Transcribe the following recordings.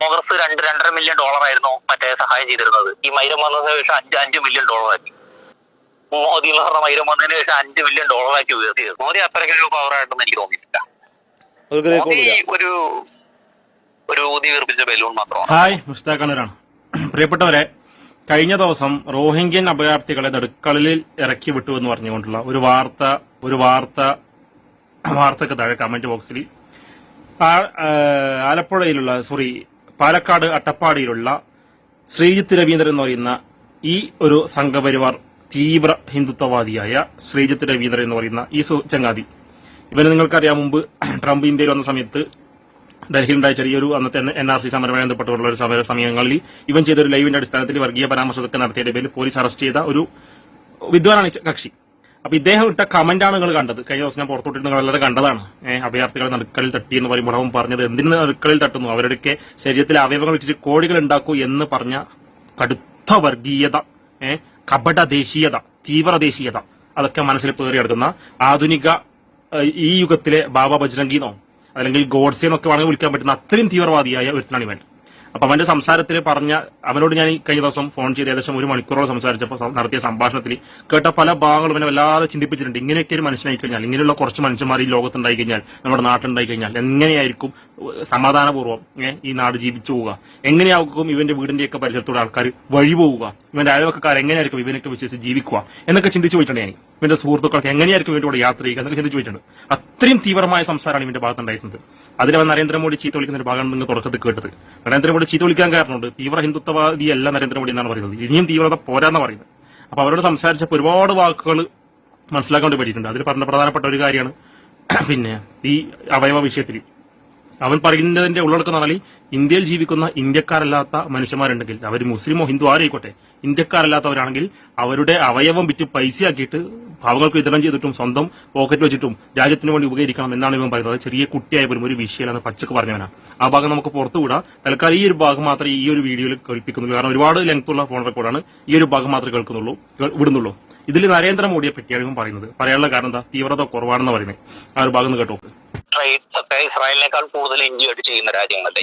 കോൺഗ്രസ് രണ്ട് രണ്ടര million dollar ആയിരുന്നു മറ്റേ സഹായം ചെയ്തിരുന്നത്. ഈ മൈരം വന്നതിന് ശേഷം അഞ്ച് അഞ്ച് മില്യൺ ഡോളർ ആക്കി. മോദി എന്ന് പറഞ്ഞ മൈരം വന്നതിന് ശേഷം അഞ്ച് മില്യൺ ഡോളർ ആക്കി ഉയർത്തിയത്. മോദി അത്രയ്ക്കൊരു പവറായിട്ടൊന്നും എനിക്ക് തോന്നിയിട്ടില്ല. മോദി ഒരു ഒരു ഊതി വീർപ്പിച്ച ബലൂൺ മാത്രമാണ്. ഹായ് പ്രിയപ്പെട്ടവരെ കഴിഞ്ഞ ദിവസം റോഹിംഗ്യൻ അഭയാർത്ഥികളെ നടുക്കളിൽ ഇറക്കി വിട്ടു എന്ന് പറഞ്ഞുകൊണ്ടുള്ള ഒരു വാർത്ത ഒരു വാർത്ത വാർത്തക്ക് താഴെ കമന്റ് ബോക്സിൽ ആലപ്പുഴയിലുള്ള സോറി പാലക്കാട് അട്ടപ്പാടിയിലുള്ള ശ്രീജിത്ത് രവീന്ദ്രൻ എന്ന് പറയുന്ന ഈ ഒരു സംഘപരിവാർ തീവ്ര ഹിന്ദുത്വവാദിയായ ശ്രീജിത്ത് രവീന്ദ്രൻ എന്ന് പറയുന്ന ഈ ചങ്ങാതി. ഇവന് നിങ്ങൾക്കറിയാം മുമ്പ് ട്രംപ് ഇന്ത്യയിൽ വന്ന സമയത്ത് ഡൽഹിയിലുണ്ടായ ചെറിയൊരു അന്നത്തെ എൻ ആർ സി സമരവുമായി ബന്ധപ്പെട്ടുള്ള ഒരു സമര സമയങ്ങളിൽ ഇവൻ ചെയ്തൊരു ലൈവിന്റെ അടിസ്ഥാനത്തിൽ വർഗീയ പരാമർശമൊക്കെ നടത്തിയതിന്റെ പേരിൽ പോലീസ് അറസ്റ്റ് ചെയ്ത ഒരു വിദ്വാനാണ് കക്ഷി. അപ്പൊ ഇദ്ദേഹം ഇട്ട കമന്റാണ് നിങ്ങൾ കണ്ടത്. കഴിഞ്ഞ ദിവസം ഞാൻ പുറത്തോട്ട് നിങ്ങൾ എല്ലാവരും കണ്ടതാണ്. ഏഹ് അഭയാർത്ഥികളെ നടുക്കളിൽ തട്ടി എന്ന് പറയുമ്പോൾ അവൻ പറഞ്ഞത് എന്തിനു നടുക്കളിൽ തട്ടുന്നു? അവരുടെയൊക്കെ ശരീരത്തിലെ അവയവങ്ങൾ വെച്ചിട്ട് കോഴികൾ ഉണ്ടാക്കൂ എന്ന് പറഞ്ഞ കടുത്ത വർഗീയത ഏഹ് കപട ദേശീയത തീവ്ര ദേശീയത അതൊക്കെ മനസ്സിൽ പേറി കിടക്കുന്ന ആധുനിക ഈ യുഗത്തിലെ ബാബ ബജ്രംഗിന്നോ അല്ലെങ്കിൽ ഗോഡ്സെ എന്നൊക്കെ വേണമെങ്കിൽ വിളിക്കാൻ പറ്റുന്ന അത്രയും തീവ്രവാദിയായ ഒരുത്തനാണ് ഇവൻ. അപ്പൊ അവന്റെ സംസാരത്തിൽ പറഞ്ഞ അവനോട് ഞാൻ കഴിഞ്ഞ ദിവസം ഫോൺ ചെയ്ത് ഏകദേശം ഒരു മണിക്കൂറോളം സംസാരിച്ചപ്പോൾ നടത്തിയ സംഭാഷണത്തിൽ കേട്ട പല ഭാഗങ്ങളും ഇവനെ വല്ലാതെ ചിന്തിപ്പിച്ചിട്ടുണ്ട്. ഇങ്ങനെയൊക്കെ ഒരു മനുഷ്യനായി കഴിഞ്ഞാൽ ഇങ്ങനെയുള്ള കുറച്ച് മനുഷ്യന്മാർ ഈ ലോകത്തുണ്ടായി കഴിഞ്ഞാൽ നമ്മുടെ നാട്ടിലുണ്ടായി കഴിഞ്ഞാൽ എങ്ങനെയായിരിക്കും സമാധാനപൂർവം ഈ നാട് ജീവിച്ചു പോവുക? എങ്ങനെയാകും ഇവന്റെ വീടിന്റെയൊക്കെ പരിസരത്തൂടെ ആൾക്കാർ വഴി പോവുക? ഇവന്റെ അയൽവക്കാർ എങ്ങനെയായിരിക്കും ഇവനൊക്കെ വിശ്വസിച്ച് ജീവിക്കുക എന്നൊക്കെ ചിന്തിച്ചു പോയിട്ടുണ്ട് ഞാൻ ഇവന്റെ സുഹൃത്തുക്കൾക്ക് എങ്ങനെയായിരിക്കും ഇവന്റെ കൂടെ യാത്ര ചെയ്യുക എന്നൊക്കെ ചിന്തിച്ചു പോയിട്ടുണ്ട്. അത്രയും തീവ്രമായ സംസാരമാണ് ഇവന്റെ ഭാഗത്തുണ്ടായിരുന്നത്. അതിലവൻ നരേന്ദ്രമോദി ചീത്ത വിളിക്കുന്ന ഒരു ഭാഗമാണ് നിങ്ങൾ തുടക്കത്തിൽ കേട്ടത്. നരേന്ദ്രമോദി ചീത്ത വിളിക്കാൻ കാരണമുണ്ട്. തീവ്ര ഹിന്ദുത്വവാദിയല്ല നരേന്ദ്രമോദി എന്നാണ് പറയുന്നത്. ഇനിയും തീവ്രത പോരാന്ന് പറയുന്നത്. അപ്പൊ അവരോട് സംസാരിച്ചപ്പോൾ ഒരുപാട് വാക്കുകൾ മനസ്സിലാക്കേണ്ടി പറ്റിയിട്ടുണ്ട്. അതിൽ പറഞ്ഞ പ്രധാനപ്പെട്ട ഒരു കാര്യമാണ്. പിന്നെ ഈ അവയവ വിഷയത്തിൽ അവൻ പറയുന്നതിന്റെ ഉള്ളടക്കം എന്ന് പറഞ്ഞാൽ ഇന്ത്യയിൽ ജീവിക്കുന്ന ഇന്ത്യക്കാരല്ലാത്ത മനുഷ്യന്മാരുണ്ടെങ്കിൽ അവർ മുസ്ലിമോ ഹിന്ദു ആരായിക്കോട്ടെ ഇന്ത്യക്കാരല്ലാത്തവരാണെങ്കിൽ അവരുടെ അവയവം വിറ്റ് പൈസയാക്കിയിട്ട് പാവങ്ങൾക്ക് വിതരണം ചെയ്തിട്ടും സ്വന്തം പോക്കറ്റ് വെച്ചിട്ടും രാജ്യത്തിന് വേണ്ടി ഉപകരിക്കണം എന്നാണ് ഇവൻ പറയുന്നത്. ചെറിയ കുട്ടിയായ പോലും ഒരു വിഷയമല്ലെന്ന് പച്ചക്ക് പറഞ്ഞവനാണ് ആ ഭാഗം നമുക്ക് പുറത്തുകൂടാ തൽക്കാലം ഈ ഒരു ഭാഗം മാത്രമേ ഈ ഒരു വീഡിയോയിൽ കേൾപ്പിക്കുന്നുള്ളൂ. കാരണം ഒരുപാട് ലെങ്ത് ഉള്ള ഫോൺ റെക്കോർഡാണ് ഈ ഒരു ഭാഗം മാത്രമേ കേൾക്കുന്നുള്ളൂ കേൾ- വിടുന്നുള്ളൂ. ഇതിൽ നരേന്ദ്രമോദിയെ പറ്റിയാണ് ഇവൻ പറയുന്നത്. പറയാനുള്ള കാരണം എന്താ? തീവ്രത കുറവാണെന്ന് പറയുന്നത്. ആ ഒരു ഭാഗം കേട്ടോ. ട്രേഡ്സ് ഒക്കെ ഇസ്രായേലിനേക്കാൾ കൂടുതൽ ഇന്ത്യയായിട്ട് ചെയ്യുന്ന രാജ്യങ്ങളല്ലേ?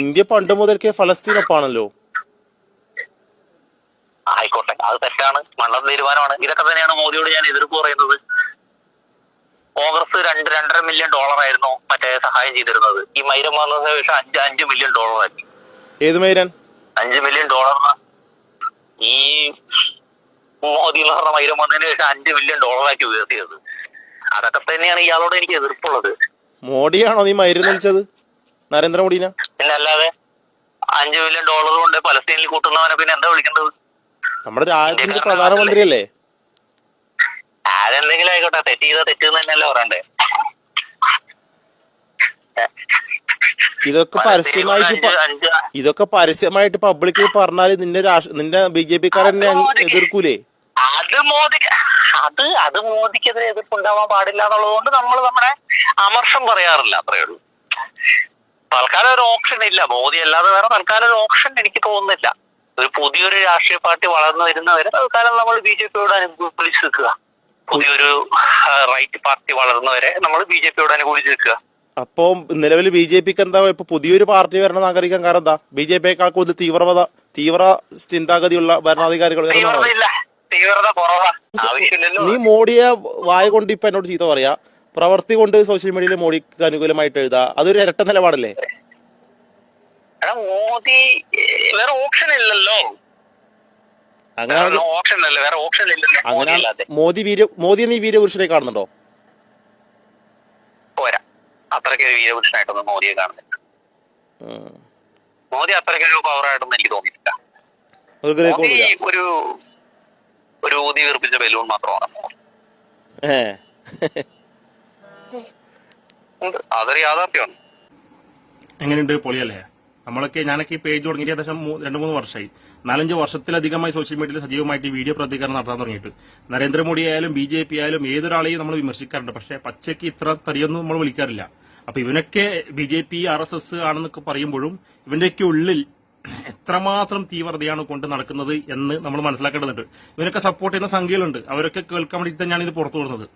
ഇന്ത്യ പണ്ട് മുതൽക്കേ ഫലസ്തീനൊപ്പാണല്ലോ ആയിക്കോട്ടെ അത് തെറ്റാണ്. മണ്ണ തീരുമാനമാണ്. ഇതൊക്കെ തന്നെയാണ് മോദിയോട് ഞാൻ എതിർപ്പ് പറയുന്നത്. കോൺഗ്രസ് രണ്ട് രണ്ടര മില്യൺ ഡോളർ ആയിരുന്നു മറ്റേ സഹായം ചെയ്തിരുന്നത്. ഈ മൈരം വന്നതിന് ശേഷം അഞ്ച് അഞ്ച് മില്യൺ ഡോളർ ആക്കി ഏത് മൈരൻ? അഞ്ച് മില്യൺ ഡോളർ ഈ മോദി എന്ന് പറഞ്ഞ മൈരം വന്നതിന് ശേഷം അഞ്ച് മില്യൺ ഡോളർ ആക്കി ഉയർത്തിയത്. അതൊക്കെ തന്നെയാണ് ഇയാളോട് എനിക്ക് എതിർപ്പുള്ളത്. മോഡിയാണോ നീ മരുന്ന് വിളിച്ചത്? നരേന്ദ്രമോദിനെ പിന്നല്ലാതെ അഞ്ചു ബില്യൺ ഡോളർ കൊണ്ട് പലസ്തീനിൽ കൂട്ടുന്നവനെ പിന്നെ എന്താ വിളിക്കേണ്ടത്? നമ്മുടെ രാജ്യത്തിന്റെ പ്രധാനമന്ത്രി അല്ലേ ആരെന്തെങ്കിലും ആയിക്കോട്ടെ. തെറ്റ് ചെയ്താ തെറ്റെന്ന് തന്നെയല്ലേ പറയണ്ടേ? ഇതൊക്കെ പരസ്യമായിട്ട് ഇതൊക്കെ പരസ്യമായിട്ട് പബ്ലിക്കിൽ പറഞ്ഞാൽ നിന്റെ രാഷ്ട്ര നിന്റെ ബി ജെ പിക്കാരനെ എതിർക്കൂലേ? അത് മോദി അത് അത് മോദിക്കെതിരെ എതിർപ്പുണ്ടാവാൻ പാടില്ല എന്നുള്ളത് കൊണ്ട് നമ്മൾ നമ്മുടെ അമർഷം പറയാറില്ല അത്രേ ഉള്ളൂ. തൽക്കാലം ഒരു ഓപ്ഷൻ ഇല്ല. മോദി അല്ലാതെ വേറെ തൽക്കാലം ഒരു ഓപ്ഷൻ എനിക്ക് തോന്നുന്നില്ല. ഒരു പുതിയൊരു രാഷ്ട്രീയ പാർട്ടി വളർന്നു വരുന്നവരെ തൽക്കാലം നമ്മൾ ബി ജെ പിയോട് അനുകൂലിച്ച് നിൽക്കുക. പുതിയൊരു റൈറ്റ് പാർട്ടി വളർന്നവരെ നമ്മൾ ബി ജെ പിയോട് അനുകൂലിച്ച് നിൽക്കുക. അപ്പോ നിലവിൽ ബി ജെ പിക്ക് എന്താ ഇപ്പൊ പുതിയൊരു പാർട്ടി വരണം ആഗ്രഹിക്കാൻ കാരണം എന്താ? ബി ജെ പിയേക്കാൾ കൂടുതൽ തീവ്രവാദ തീവ്ര ചിന്താഗതിയുള്ള ഭരണാധികാരികൾ തീവ്രത വരുന്നതാണോ? ഇല്ല തീവ്രത കുറവാ. ആവശ്യമില്ലല്ലോ. നീ മോഡിയെ വായ കൊണ്ട് ഇപ്പൊ എന്നോട് ചീത്ത പറയാ. പ്രവർത്തി കൊണ്ട് സോഷ്യൽ മീഡിയയിൽ മോഡിക്ക് അനുകൂലമായിട്ട് എഴുതാ. അതൊരു ഇരട്ട നിലപാടല്ലേ? എടാ മോദി വേറെ ഓപ്ഷൻ ഇല്ലല്ലോ. അങ്ങനെ ഓപ്ഷൻ അല്ല വേറെ ഓപ്ഷൻ ഇല്ലല്ലോ മോദി അങ്ങനെ മോദി വീര മോദിയെ നീ വീരപുരുഷനെ കാണുന്നുണ്ടോ? പോരാ. അത്രയ്ക്ക് ഒരു വീരപുരുഷനായിട്ടൊന്നും മോദിയെ കാണുന്നില്ല. ഉം. മോദി അത്രയ്ക്ക് ഒരു പവറായിട്ടൊന്നും എനിക്ക് തോന്നിയിട്ടില്ല. ഒരു ഗ്രേ മോദി ഒരു ഒരു ഊതി വീർപ്പിച്ച ബലൂൺ മാത്രമാണ്. അതൊരു യാഥാർത്ഥ്യമാണ്. എങ്ങനെയുണ്ട് പൊളിയല്ലേ? നമ്മളൊക്കെ ഞാനൊക്കെ ഈ പേജ് തുടങ്ങിയിട്ട് ഏകദേശം രണ്ടു രണ്ട് മൂന്ന് വർഷമായി. നാലഞ്ച് വർഷത്തിലധികമായി സോഷ്യൽ മീഡിയയിൽ സജീവമായിട്ട് വീഡിയോ പ്രതികരണം നടത്താൻ തുടങ്ങിയിട്ട്. നരേന്ദ്രമോദി ആയാലും ബി ജെ പി ആയാലും ഏതൊരാളെയും നമ്മൾ വിമർശിക്കാറുണ്ട്. പക്ഷേ പച്ചയ്ക്ക് ഇത്ര തരിയൊന്നും നമ്മൾ വിളിക്കാറില്ല. അപ്പൊ ഇവനൊക്കെ B J P R S S ആണെന്നൊക്കെ പറയുമ്പോഴും ഇവന്റെയൊക്കെ ഉള്ളിൽ എത്രമാത്രം തീവ്രതയാണ് കൊണ്ട് നടക്കുന്നത് എന്ന് നമ്മൾ മനസ്സിലാക്കേണ്ടതുണ്ട്. ഇവനൊക്കെ സപ്പോർട്ട് ചെയ്യുന്ന സംഖ്യകളുണ്ട്. അവരൊക്കെ കേൾക്കാൻ വേണ്ടി തന്നെയാണ് ഇത് പുറത്തു വിടുന്നത്.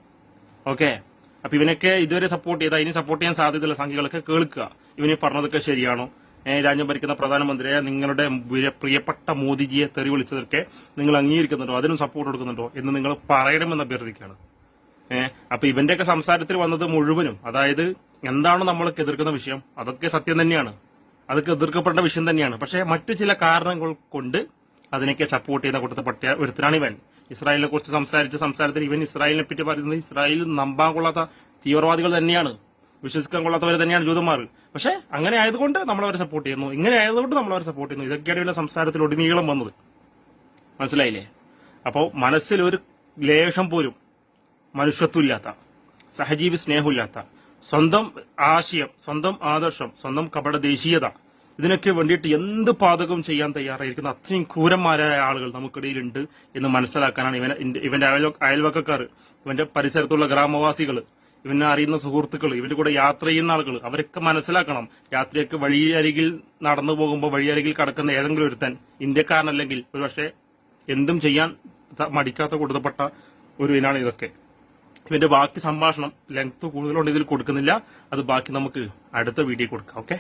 ഓക്കെ അപ്പൊ ഇവനൊക്കെ ഇതുവരെ സപ്പോർട്ട് ചെയ്ത ഇനി സപ്പോർട്ട് ചെയ്യാൻ സാധ്യതയുള്ള സംഖ്യകളൊക്കെ കേൾക്കുക. ഇവന് പറഞ്ഞതൊക്കെ ശരിയാണോ? രാജ്യം ഭരിക്കുന്ന പ്രധാനമന്ത്രിയെ നിങ്ങളുടെ പ്രിയപ്പെട്ട മോദിജിയെ തെറി വിളിച്ചതൊക്കെ നിങ്ങൾ അംഗീകരിക്കുന്നുണ്ടോ? അതിനും സപ്പോർട്ട് കൊടുക്കുന്നുണ്ടോ? എന്ന് നിങ്ങൾ പറയണമെന്ന് അഭ്യർത്ഥിക്കുകയാണ്. ഏഹ് അപ്പൊ ഇവന്റെയൊക്കെ സംസാരത്തിൽ വന്നത് മുഴുവനും അതായത് എന്താണോ നമ്മൾ എതിർക്കുന്ന വിഷയം? അതൊക്കെ സത്യം തന്നെയാണ്. അതൊക്കെ എതിർക്കപ്പെടേണ്ട വിഷയം തന്നെയാണ്. പക്ഷേ മറ്റു ചില കാരണങ്ങൾ കൊണ്ട് അതിനൊക്കെ സപ്പോർട്ട് ചെയ്യുന്ന കൂട്ടത്തിൽ പറ്റിയ ഒരുത്തനാണ് ഇവൻ. ഇസ്രായേലിനെ കുറിച്ച് സംസാരിച്ച സംസാരത്തിൽ ഇവൻ ഇസ്രായേലിനെ പറ്റി പറയുന്നത് ഇസ്രായേലിൽ നമ്പാൻ കൊള്ളാത്ത തീവ്രവാദികൾ തന്നെയാണ്. വിശ്വസിക്കാൻ കൊള്ളാത്തവർ തന്നെയാണ് ജൂതന്മാർ. പക്ഷെ അങ്ങനെ ആയതുകൊണ്ട് നമ്മൾ അവരെ സപ്പോർട്ട് ചെയ്യുന്നു. ഇങ്ങനെ ആയതുകൊണ്ട് നമ്മൾ അവരെ സപ്പോർട്ട് ചെയ്യുന്നു. ഇതൊക്കെയാണ് ഇവരുടെ സംസാരത്തിൽ ഒടുനീളം വന്നത്. മനസ്സിലായില്ലേ? അപ്പോൾ മനസ്സിൽ ഒരു ലേശം പോലും മനുഷ്യത്വമില്ലാത്ത സഹജീവി സ്നേഹമില്ലാത്ത സ്വന്തം ആശയം സ്വന്തം ആദർശം സ്വന്തം കപട ദേശീയത ഇതിനൊക്കെ വേണ്ടിയിട്ട് എന്ത് പാതകവും ചെയ്യാൻ തയ്യാറായിരിക്കുന്ന അത്രയും ക്രൂരന്മാരായ ആളുകൾ നമുക്കിടയിലുണ്ട് എന്ന് മനസ്സിലാക്കാനാണ് ഇവൻ ഇവന്റെ അയൽവക്കക്കാർ ഇവന്റെ പരിസരത്തുള്ള ഗ്രാമവാസികൾ ഇവനെ അറിയുന്ന സുഹൃത്തുക്കൾ ഇവന്റെ കൂടെ യാത്ര ചെയ്യുന്ന ആളുകൾ അവരൊക്കെ മനസ്സിലാക്കണം യാത്രയൊക്കെ വഴിയരികിൽ നടന്നു പോകുമ്പോൾ വഴിയരികിൽ കടക്കുന്ന ഏതെങ്കിലും ഒരുത്തൻ ഇന്ത്യക്കാരനല്ലെങ്കിൽ ഒരുപക്ഷെ എന്തും ചെയ്യാൻ മടിക്കാത്ത കൊടുത്തപ്പെട്ട ഒരു ഇനാണ് ഇതൊക്കെ. ഇതിന്റെ ബാക്കി സംഭാഷണം ലെങ്ത് കൂടുതലുണ്ട് ഇതിൽ കൊടുക്കുന്നില്ല. അത് ബാക്കി നമുക്ക് അടുത്ത വീഡിയോ കൊടുക്കാം ഓക്കെ